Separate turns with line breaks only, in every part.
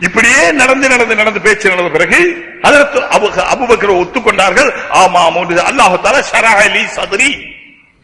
இப்படியே நடந்து நடந்து நடந்து பேச்சு நடந்த பிறகு அதற்கு அபுபக்கர் ஒத்துக்கொண்டார்கள். ஆமாம் அல்லாஹால ஷரஹலி சதுரி.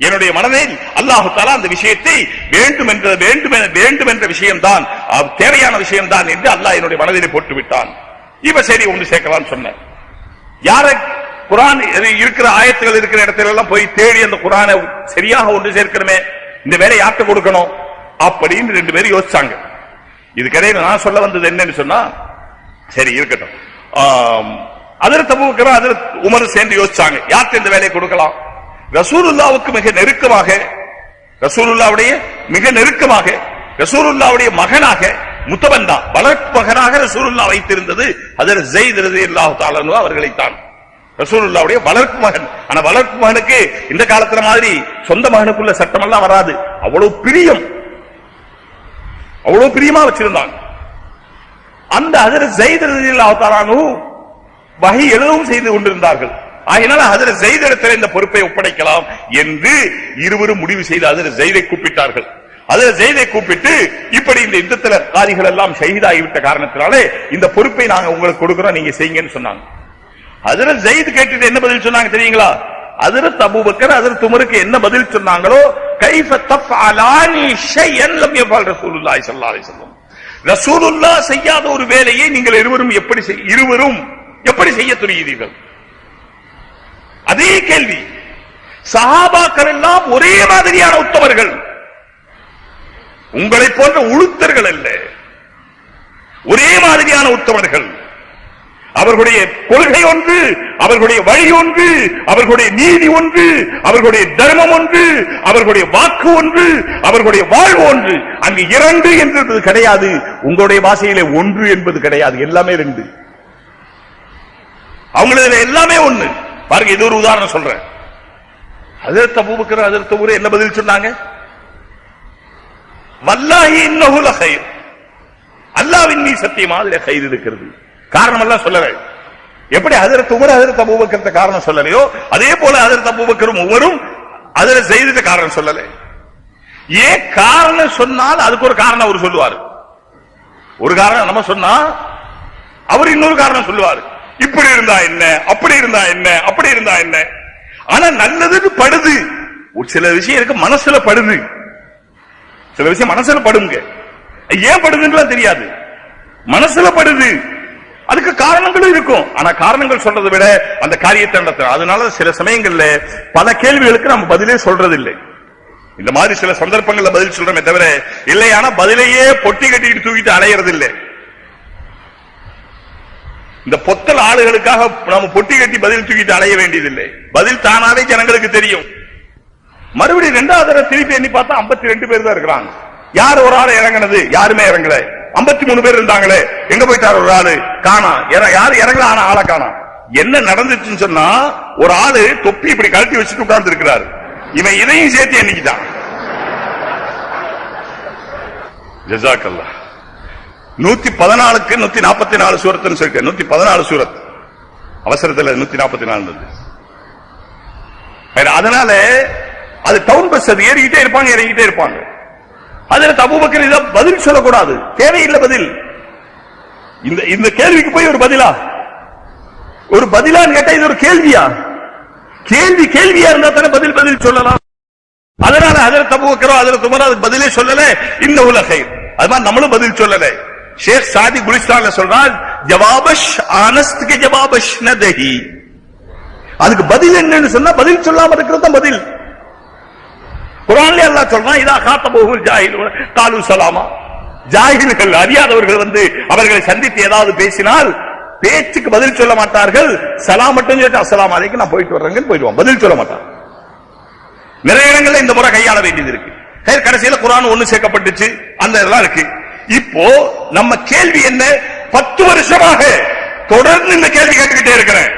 என்னுடைய மனதில் அல்லாஹு தாலா அந்த விஷயத்தை வேண்டும் என்ற வேண்டும் வேண்டும் என்ற விஷயம்தான் தேவையான விஷயம்தான் என்று அல்லாஹ் என்னுடைய மனதிலே போட்டு விட்டான் இவ சரி ஒன்று சேர்க்கலாம் சொன்ன யார குரான் இருக்கிற ஆயத்துகள் இருக்கிற இடத்துல எல்லாம் போய் தேடி அந்த குரானை சரியாக ஒன்று சேர்க்கணுமே. இந்த வேலை யார்கிட்ட கொடுக்கணும்? அப்படின்னு ரெண்டு பேரும் யோசிச்சாங்க. இது கிடையாது நான் சொல்ல வந்தது என்னன்னு சொன்னா சரி இருக்கட்டும். ஆம், அதில் தபுக்கிற அதில் உமர் சேர்ந்து யோசிச்சாங்க யாருக்கு இந்த வேலையை கொடுக்கலாம்? ரசூலுல்லாவுக்கு மிக நெருக்கமாக ரசூலுல்லாவுடைய மிக நெருக்கமாக ரசூலுல்லாவுடைய மகனாக முத்தவன் வளர்ப்பு மகனாக ரசூலுல்லா வைத்திருந்தது அதில் ஜெயித் ரலியல்லாஹு தஆலா அவர்களை அவர்களைத்தான். ரசூலுல்லாவுடைய வளர்ப்பு மகன். ஆனா வளர்ப்பு மகனுக்கு இந்த காலத்துல மாதிரி சொந்த மகனுக்குள்ள சட்டமெல்லாம் வராது. அவ்வளவு பிரியம். அவ்வளவு பிரியமா வச்சிருந்தாங்க. அந்த அதில் ஜெயித் ரலியல்லாஹு வகை எழுதவும் செய்து கொண்டிருந்தார்கள். ஆகினால் ஹசரத் ஜெயித் இடத்தில் இந்த பொறுப்பை ஒப்படைக்கலாம் என்று இருவரும் முடிவு செய்து அதில் ஜெயிதை கூப்பிட்டார்கள். அதில் ஜெயிதை கூப்பிட்டு இப்படி இந்த யுத்தத்தில் காரிகள் எல்லாம் ஷஹீதாகிவிட்ட காரணத்தினாலே இந்த பொறுப்பை நாங்க உங்களுக்கு கொடுக்கிறோம் நீங்க செய்யுங்கன்னு சொன்னாங்க. அதில் ஜெயித் கேட்டுட்டு என்ன பதில் சொன்னாங்க தெரியுங்களா? அதிரத் அபூபக்கர் அதிரத் உமருக்கு என்ன பதில் சொன்னாங்களோ கைஃப தஃஅலானி ஷையன் லம் யஃபல் ரசூலுல்லாஹி ஸல்லல்லாஹு அலைஹி வஸல்லம். ரசூலுல்லாஹ் செய்யாத ஒரு வேலையை நீங்கள் இருவரும் எப்படி செய்- இருவரும் எப்படி செய்ய துணிகிறீர்கள்? அதே கேள்வி. சஹாபாக்கள் எல்லாம் ஒரே மாதிரியான உத்தவர்கள் உங்களை போன்ற உளுத்தர்கள் அல்ல. ஒரே மாதிரியான உத்தவர்கள் அவர்களுடைய கொள்கை ஒன்று அவர்களுடைய வழி ஒன்று அவர்களுடைய நீதி ஒன்று அவர்களுடைய தர்மம் ஒன்று அவர்களுடைய வாக்கு ஒன்று அவர்களுடைய வாழ்வு ஒன்று. அங்கு இரண்டு என்பது கிடையாது. உங்களுடைய பாஷையிலே ஒன்று என்பது கிடையாது. எல்லாமே ரெண்டு. அவங்களது எல்லாமே ஒண்ணு. பாருங்க இது ஒரு உதாரணம் சொல்றேன். அதிர்த்த பூபுக்கிற அதிர்த்த ஊரு என்ன பதில் சொன்னாங்க? வல்லாஹி இன்னகுல லஹைர். அல்லாவின் மீ சத்தியமா அதுல கயிறு இருக்கிறது. காரணம் எல்லாம் சொல்லல. எப்படி அதிரத்து உமர் அதிரத்த அபூபக்கரத்த காரணம் சொல்லலையோ அதே போல அதிரத்த அபூபக்கரும் ஒவ்வொரும் அதுல செய்தது காரணம் சொல்லல. ஏன் காரணம் சொன்னால் அதுக்கு ஒரு காரணம் அவர் சொல்லுவாரு. ஒரு காரணம் நம்ம சொன்னா அவர் இன்னொரு காரணம் சொல்லுவாரு. இப்படி இருந்தா என்ன அப்படி இருந்தா என்ன அப்படி இருந்தா என்ன. ஆனா நல்லதுன்னு படுது. ஒரு சில விஷயம் இருக்கு மனசுல படுது. சில விஷயம் மனசுல படுங்க. ஏன் படுதுன்னு தெரியாது. மனசுல படுது. அதுக்கு காரணங்களும் இருக்கும். ஆனா காரணங்கள் சொல்றதை விட அந்த காரியத்தை நடத்துறோம் அதனால சில சமயங்கள்ல பல கேள்விகளுக்கு நம்ம பதிலே சொல்றது இல்லை இந்த மாதிரி சில சந்தர்ப்பங்கள்ல பதில் சொல்றோமே தவிர இல்லையானா பதிலையே பொட்டி கட்டிட்டு தூக்கிட்டு அலையறது இல்லை இந்த பொத்தல் ஆளுகளுக்காக நம்ம பொட்டி கட்டி பதில் தூக்கிட்டு அலைய வேண்டியதில்லை. பதில் தானாவே ஜனங்களுக்கு தெரியும். மறுபடியும் ரெண்டாவது திருப்பி எண்ணி பார்த்தா 52 ரெண்டு பேர் தான் இருக்கிறாங்க. யார் ஒரு ஆள் இறங்குனது? யாருமே இறங்கல. 53 மூணு பேர் இருந்தாங்களே எங்க போயிட்டார் ஒரு ஆளு? காணா. யாரு இறங்கல ஆனா ஆளை காணா. என்ன நடந்துச்சுன்னு சொன்னா ஒரு ஆளு தொப்பி இப்படி கழட்டி வச்சுட்டு உட்கார்ந்து இருக்கிறாரு இவன் இதையும் சேர்த்து எண்ணிக்கிட்டான். ஜசாக்கல்லா நூத்தி பதினாலுக்கு நூத்தி நாற்பத்தி நாலு சூரத்துன்னு சொல்லிட்டு நூத்தி பதினாலு சூரத். அவசரத்துல நூத்தி நாற்பத்தி நாலு இருந்தது அதனால அது டவுன் பஸ் அது ஏறிக்கிட்டே இருப்பாங்க இறங்கிட்டே இருப்பாங்க. அதுல தபுபக்கர் இதை பதில் சொல்லக்கூடாது. தேவையில்லை பதில். இந்த இந்த கேள்விக்கு போய் ஒரு பதிலா? ஒரு பதிலான்னு கேட்டா இது ஒரு கேள்வியா? கேள்வி கேள்வியா இருந்தா தானே பதில் பதில் சொல்லலாம். அதனால அதில் தபுபக்கரோ அதில் துமரோ அதுக்கு பதிலே சொல்லல. இந்த உலகை அது மாதிரி நம்மளும் பதில் சொல்லல. ஷேக் சாதி குலிஸ்தான்ல சொல்றால் ஜவாபஷ் ஆனஸ்துக்கு ஜவாபஷ் நதஹி அதுக்கு பதில் என்னன்னு சொன்னா பதில் சொல்லாம இருக்கிறது தான் பதில். குரான்ல எல்லாம் சொல்றான் இதா காத்தபோகுல் ஜாஹில் காலு சலாமா ஜாஹில்கள் அறியாதவர்கள் வந்து அவர்களை சந்தித்து ஏதாவது பேசினால் பேச்சுக்கு பதில் சொல்ல மாட்டார்கள். சலாம் மட்டும் சொல்லிட்டு அசலாம் அலைக்கு நான் போயிட்டு வர்றேங்கன்னு போயிடுவான். பதில் சொல்ல மாட்டான். நிறைய இடங்கள்ல இந்த முறை கையாள வேண்டியது இருக்கு. சரி, கடைசியில குரான் ஒண்ணு சேர்க்கப்பட்டுச்சு அந்த இதெல்லாம் இருக்கு. இப்போ நம்ம கேள்வி என்ன? பத்து வருஷமாக தொடர்ந்து இந்த கேள்வி கேட்டுக்கிட்டே இருக்கிறேன்.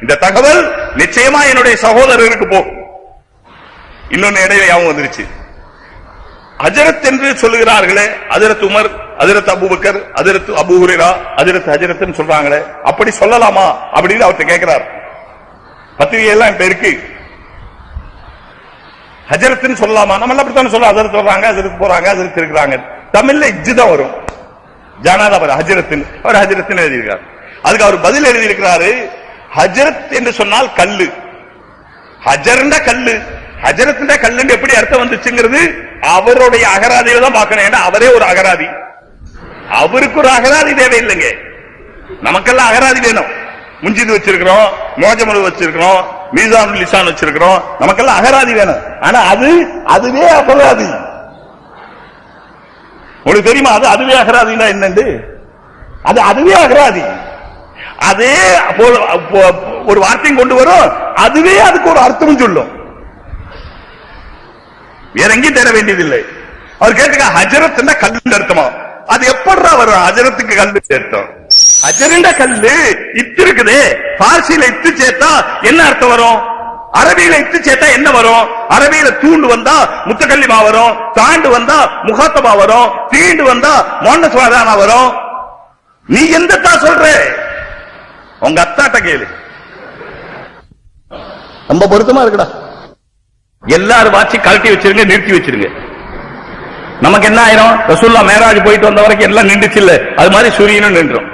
இந்த தகவல் நிச்சயமா என்னுடைய சகோதரருக்கு போகும். இன்னொன்னு இடையில யாவும் வந்துருச்சு. அஜரத் என்று சொல்லுகிறார்களே அதிரத் உமர் அதிரத் அபுபக்கர் அதிரத் அபுரா அதிரத் ஹஜரத்னு சொல்றாங்களே அப்படி சொல்லலாமா அப்படின்னு அவர்கிட்ட கேட்கிறார். பத்திரிகை எல்லாம் இப்ப இருக்கு. ஹஜரத்னு சொல்லலாமா? நம்ம எல்லாம் அப்படித்தானே சொல்ல அதிரத் வர்றாங்க அதிரத் போறாங்க அதிரத் இருக்கிறாங்க. தமிழ்ல இஜ்ஜு தான் வரும். ஜானாத் அவர் ஹஜரத்தின் அவர் ஹஜரத்தின் எழுதியிருக்கார். அதுக்கு அவர் பதில் எழுதியிருக்கிறாரு ஹஜரத் என்று சொன்னால் கல்லு. ஹஜர்னா கல்லு. ஹஜரத்னா கல்லுன்னு எப்படி அர்த்தம் வந்துச்சுங்கிறது அவருடைய அகராதியில தான் பார்க்கணும். ஏன்னா அவரே ஒரு அகராதி. அவருக்கு ஒரு அகராதி தேவையில்லைங்க. நமக்கெல்லாம் அகராதி வேணும். முஞ்சிது வச்சிருக்கிறோம் மோஜமுழு வச்சிருக்கிறோம் மீசான் லிசான் வச்சிருக்கிறோம். நமக்கெல்லாம் அகராதி வேணும். ஆனா அது அதுவே அகராதி உங்களுக்கு தெரியுமா? அது அதுவே அகராதினா என்னண்டு? அது அதுவே அகராதி. அதே ஒரு வார்த்தையும் கொண்டு வரும். அதுவே அதுக்கு ஒரு அர்த்தமும் சொல்லும். வேற எங்கேயும் தேட வேண்டியதில்லை. அவர் கேட்டுக்க ஹஜரத் கல்லுன்னு அர்த்தமா அது எப்படா வரும்? ஹஜரத்துக்கு கல்லு சேர்த்தோம். ஹஜரண்ட கல்லு இத்து இருக்குதே. பார்சியில இத்து சேர்த்தா என்ன அர்த்தம் வரும்? அரபியில இத்து சேர்த்தா என்ன வரும்? அரபியில தூண்டு வந்தா முத்தக்கல்லிமா வரும். தாண்டு வந்தா முகாத்தமா வரும். தீண்டு வந்தா மோன சுவாதானா வரும். நீ எந்த தா சொல்ற? உங்க அத்தாட்ட கேளு. ரொம்ப பொருத்தமா இருக்குடா. எல்லாரும் வாட்சி கழட்டி வச்சிருங்க நிறுத்தி வச்சிருங்க. நமக்கு என்ன ஆயிரும்? ரசூல்லா மேராஜ் போயிட்டு வந்த வரைக்கும் எல்லாம் நின்றுச்சு இல்ல. அது மாதிரி சூரியனும் நின்றோம்.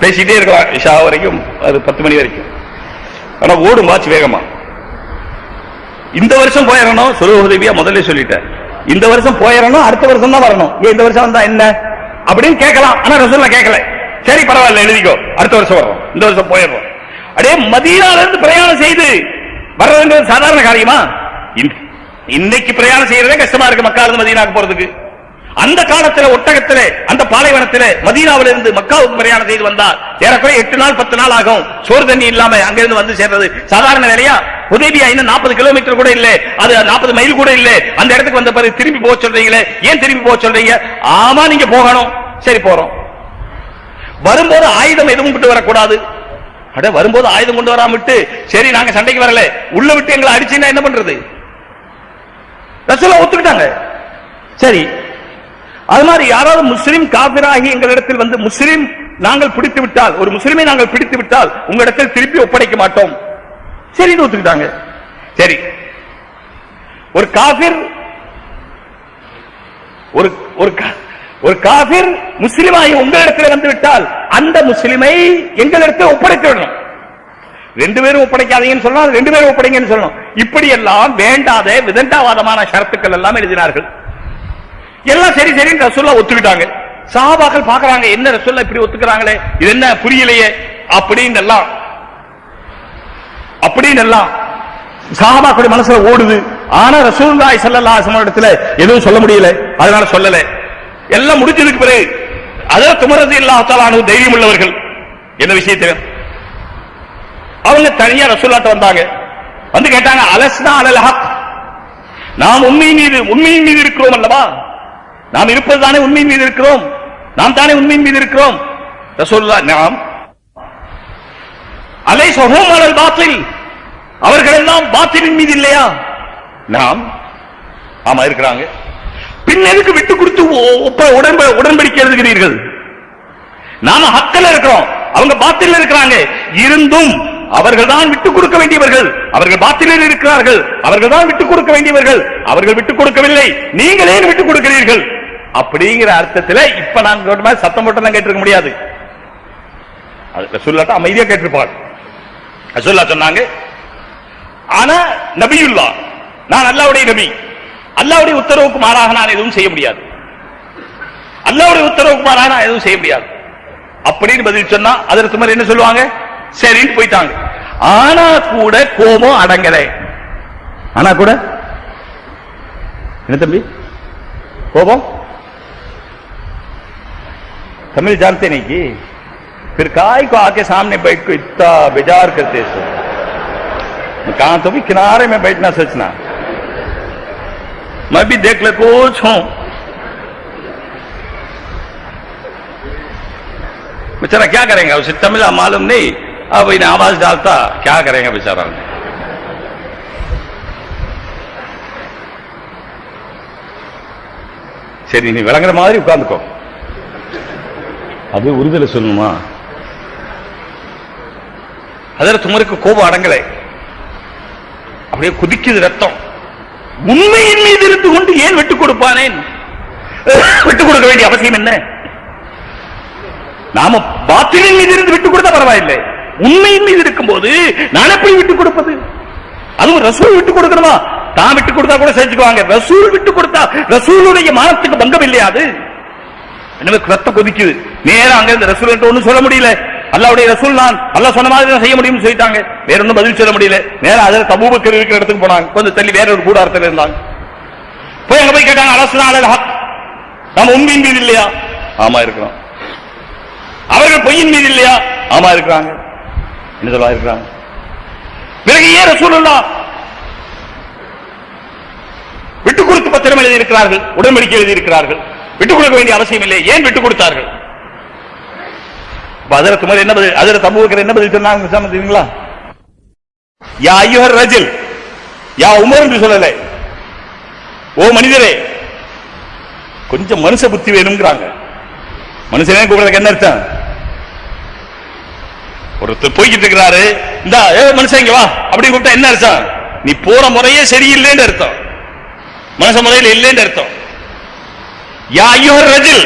பேசிட்டே இருக்கலாம் இஷா வரைக்கும் அது பத்து மணி வரைக்கும். ஆனா ஓடும் வாட்சி வேகமா. இந்த வருஷம் போயிடணும் சுலு உதவியா முதல்ல சொல்லிட்டேன். இந்த வருஷம் போயிடணும் அடுத்த வருஷம் தான் வரணும். ஏன் இந்த வருஷம் வந்தா என்ன? அப்படின்னு கேட்கலாம். ஆனா ரசூல்லா கேட்கல. சரி பரவாயில்ல எழுதிக்கோ. அடுத்த வருஷம் வரும் இந்த வருஷம் போயிடுறோம். அடே மதியால இருந்து பிரயாணம் செய்து வர்றதுன்றது சாதாரண காரியமா? இன்னைக்கு பிரயாணம் செய்யறதே கஷ்டமா இருக்கு மக்கா இருந்து மதீனாக்கு போறதுக்கு. அந்த காலத்துல ஒட்டகத்திலே அந்த பாலைவனத்திலே மதீனாவில இருந்து மக்காவுக்கு பிரயாணம் செய்து வந்தார். ஏறக்குறைய எட்டு நாள் பத்து நாள் ஆகும். சோறு தண்ணி இல்லாம அங்கிருந்து வந்து சேர்றது. சாதாரண வேலையா? உதவியா இன்னும் நாற்பது கிலோமீட்டர் கூட இல்ல. அது நாற்பது மைல் கூட இல்ல. அந்த இடத்துக்கு வந்த பிறகு திரும்பி போக சொல்றீங்களே? ஏன் திரும்பி போக சொல்றீங்க? ஆமா நீங்க போகணும். சரி போறோம். வரும்போது ஆயுதம் எதுவும் விட்டு வரக்கூடாது. அட வரும்போது ஆயுதம் கொண்டு வராம விட்டு சரி நாங்க சண்டைக்கு வரல. உள்ள விட்டு எங்களை அடிச்சுன்னா என்ன பண்றது? ரசூலா ஒத்துக்கிட்டாங்க. சரி. அது மாதிரி யாராவது முஸ்லீம் காபிராகி எங்களிடத்தில் வந்து முஸ்லீம் நாங்கள் பிடித்து விட்டால் ஒரு முஸ்லிமை நாங்கள் பிடித்து விட்டால் உங்களிடத்தில் திருப்பி ஒப்படைக்க மாட்டோம். சரி ஒத்துக்கிட்டாங்க. சரி. ஒரு காபிர் ஒரு ஒரு கா- ஒரு காபிர் முஸ்லிமாகி உங்களிடத்தில் வந்து விட்டால் அந்த முஸ்லிமை எங்களிடத்தில் ஒப்படைத்து விடணும் ரெண்டு பேரும் ஒப்படைக்காதீங்கன்னு சொல்லணும் ரெண்டு பேரும் ஒப்படைங்கன்னு சொல்லணும். இப்படி எல்லாம் வேண்டாத விதண்டாவாதமான ஷரத்துக்கள் எல்லாம் எழுதினார்கள். எல்லாம் சரி சரின்னு ரசூல்லா ஒத்துக்கிட்டாங்க. சாபாக்கள் பாக்குறாங்க என்ன ரசூல்லா இப்படி ஒத்துக்கிறாங்களே? இது என்ன புரியலையே? அப்படின்னு எல்லாம் அப்படின்னு எல்லாம் சாபாக்களுடைய மனசுல ஓடுது. ஆனா ரசூல்லாய் சல்லா அலைஹி இடத்துல எதுவும் சொல்ல முடியல. அதனால சொல்லல. எல்லாம் முடிஞ்சதுக்கு பிறகு அதான் துமரது இல்லாஹ் தைரியம் உள்ளவர்கள். என்ன விஷயத்துல? அவங்க தனியா ரசூல்லாட்ட வந்தாங்க. வந்து கேட்டாங்க அலஸ்னா அலல் ஹக். நாம் உண்மையின் மீது உண்மையின் மீது இருக்கிறோம் அல்லவா? நாம் இருப்பது தானே உண்மையின் மீது இருக்கிறோம். நாம் தானே உண்மையின் மீது இருக்கிறோம். ரசூல்லா நாம். அலை சொஹோம் அலல் பாத்தில். அவர்கள் எல்லாம் பாத்திலின் மீது இல்லையா? நாம். ஆமா இருக்கிறாங்க. பின் எதுக்கு விட்டு கொடுத்து உடன்ப உடன்படிக்கை எழுதுகிறீர்கள்? நாம ஹக்கல இருக்கிறோம். அவங்க பாத்தில இருக்கிறாங்க. இருந்தும் அவர்கள் தான் விட்டுக் கொடுக்க வேண்டியவர்கள். அவர்கள் பாத்திலில் இருக்கிறார்கள். அவர்கள் தான் விட்டுக் கொடுக்க வேண்டியவர்கள். அவர்கள் விட்டுக் கொடுக்கவில்லை. நீங்களே விட்டுக் கொடுக்கிறீர்கள். அப்படிங்கிற அர்த்தத்துல இப்ப நான் சொல்ற மாதிரி சத்தம் போட்டு கேட்டிருக்க முடியாது. சொல்லாட்ட அமைதியா கேட்டிருப்பாள் ரசூல்லா சொன்னாங்க ஆனா நபியுல்லா நான் அல்லாவுடைய நபி. அல்லாவுடைய உத்தரவுக்கு மாறாக நான் எதுவும் செய்ய முடியாது. அல்லாவுடைய உத்தரவுக்கு மாறாக நான் எதுவும் செய்ய முடியாது. அப்படின்னு பதில் சொன்னா அதற்கு மேல என்ன சொல்லுவாங்க? சரின்னு போயிட்டாங்க ஆனா கூட கோபம் அடங்கல ஆனா கூட என்ன தம்பி கோபம் तमिल जानते नहीं कि फिर काय को आके सामने बैठ को इतना बेजार करते सो मैं कहा तो भी किनारे में बैठना सोचना मैं भी देख ले कुछ हूं बेचारा क्या करेंगे उसे तमिल मालूम नहीं अब इन्हें आवाज डालता क्या करेंगे बेचारा சரி நீ விளங்குற மாதிரி உட்கார்ந்துக்கோ அது உறுதலை சொல்லணுமா அதில் துமருக்கு கோபம் அடங்கலை அப்படியே குதிக்குது ரத்தம் உண்மையின் மீது இருந்து கொண்டு ஏன் விட்டுக் கொடுப்பானேன் விட்டுக் கொடுக்க வேண்டிய அவசியம் என்ன நாம பாத்திரின் மீது இருந்து விட்டு கொடுத்தா பரவாயில்லை உண்மையின் மீது இருக்கும்போது நான் எப்படி விட்டு கொடுப்பது? அதுவும் ரசூல் விட்டு கொடுக்கணுமா? தான் விட்டு கொடுத்தா கூட செஞ்சுக்குவாங்க. ரசூல் விட்டு கொடுத்தா ரசூலுடைய மானத்துக்கு பங்கம் இல்லையாது எனவே ரத்தம் கொதிக்குது நேரம் அங்க இருந்து ரசூல் என்று ஒண்ணும் சொல்ல முடியல. அல்லாவுடைய ரசூல் நான் அல்ல சொன்ன மாதிரி செய்ய முடியும்னு சொல்லிட்டாங்க. வேற ஒன்றும் பதில் சொல்ல முடியல. நேரம் அதில் தபூபக்கர் இருக்கிற இடத்துக்கு போனாங்க. கொஞ்சம் தள்ளி வேற ஒரு கூடாரத்தில் இருந்தாங்க. போய் அங்க போய் கேட்டாங்க அரசு நாள் ஹக். நம்ம உண்மையின் மீது இல்லையா? ஆமா இருக்கிறோம். அவர்கள் பொய்யின் மீது இல்லையா? ஆமா இருக்கிறாங்க. என்ன சொல்ல இருக்கிறாங்க பிறகு ஏன் சூழலாம் விட்டு கொடுத்து பத்திரம் எழுதி இருக்கிறார்கள் உடன்படிக்கை எழுதி இருக்கிறார்கள் விட்டுக் கொடுக்க வேண்டிய அவசியம் இல்லை ஏன் விட்டுக் கொடுத்தார்கள்? அதிர என்ன பதில் அதிர சமூகத்தில் என்ன பதில் சொன்னாங்க தெரியுங்களா? யா ஐயோர் ரஜில் யா உமர் என்று சொல்லல. ஓ மனிதரே கொஞ்சம் மனுஷ புத்தி வேணுங்கிறாங்க மனுஷனே கூப்பிடுறதுக்கு என்ன அர்த்தம்? ஒருத்தர் போய்கிட்டு இருக்கிறாரு இந்த ஏ மனுஷன் இங்க வா. அப்படின்னு கூப்பிட்டா என்ன அர்த்தம்? நீ போற முறையே சரியில்லைன்னு அர்த்தம். மனுஷ முறையில் இல்லைன்னு அர்த்தம். யா ஐயோர் ரஜில்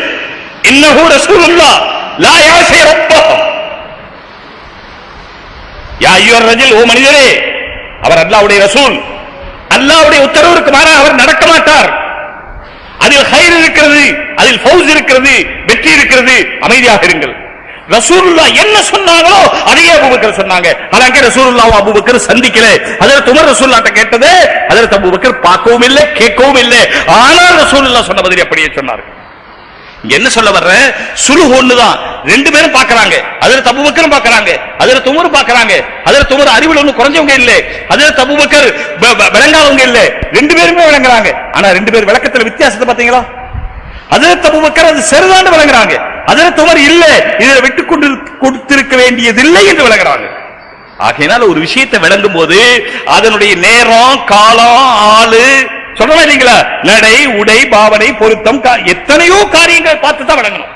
இன்னஹு ரசூலுல்லாஹ் லா யாசி ரப்பஹு. யா ஐயோர் ரஜில் ஓ மனிதரே அவர் அல்லாஹ்வுடைய ரசூல். அல்லாஹ்வுடைய உத்தரவுக்கு மாறாக அவர் நடக்க மாட்டார். அதில் ஹைர் இருக்கிறது அதில் ஃபௌஸ் இருக்கிறது வெற்றி இருக்கிறது அமைதியாக இருங்கள். ரசூலுல்லா என்ன சொன்னாங்களோ அதையே அபுபக்கர் சொன்னாங்க. அலாங்க ரசூலுல்லாவும் அபுபக்கர் சந்திக்கல. அதில் துமர் ரசூல்லாட்ட கேட்டது அதில் அபுபக்கர் பார்க்கவும் இல்லை கேட்கவும் இல்லை. ஆனால் ரசூலுல்லா சொன்ன பதில் அப்படியே சொன்னார்கள் என்ன சொல்ல வர்ற? சுலுஹ் ஒண்ணுதான். ரெண்டு பேரும் பாக்குறாங்க அதுல தபுபக்கரும் பாக்குறாங்க அதுல துமர் பாக்குறாங்க அதுல துமர் அறிவுல ஒண்ணு குறைஞ்சவங்க இல்ல. அதுல தப்பு பக்கர் விளங்காதவங்க இல்ல. ரெண்டு பேருமே விளங்குறாங்க. ஆனா ரெண்டு பேர் விளக்கத்துல வித்தியாசத்தை பாத்தீங்களா அதுல தபுபக்கர் அது சரிதான் விளங்குறாங்க. அதுல துமர் இல்லை. இதை விட்டுக் கொண்டு கொடுத்திருக்க வேண்டியதில்லை என்று விளங்குறாங்க ஆகையினால் ஒரு விஷயத்தை விளங்கும் போது அதனுடைய நேரம் காலம் ஆளு சொல்லலாம் இல்லைங்களா? நடை உடை பாவனை பொருத்தம் கா- எத்தனையோ காரியங்கள் பார்த்து தான் விளங்கணும்.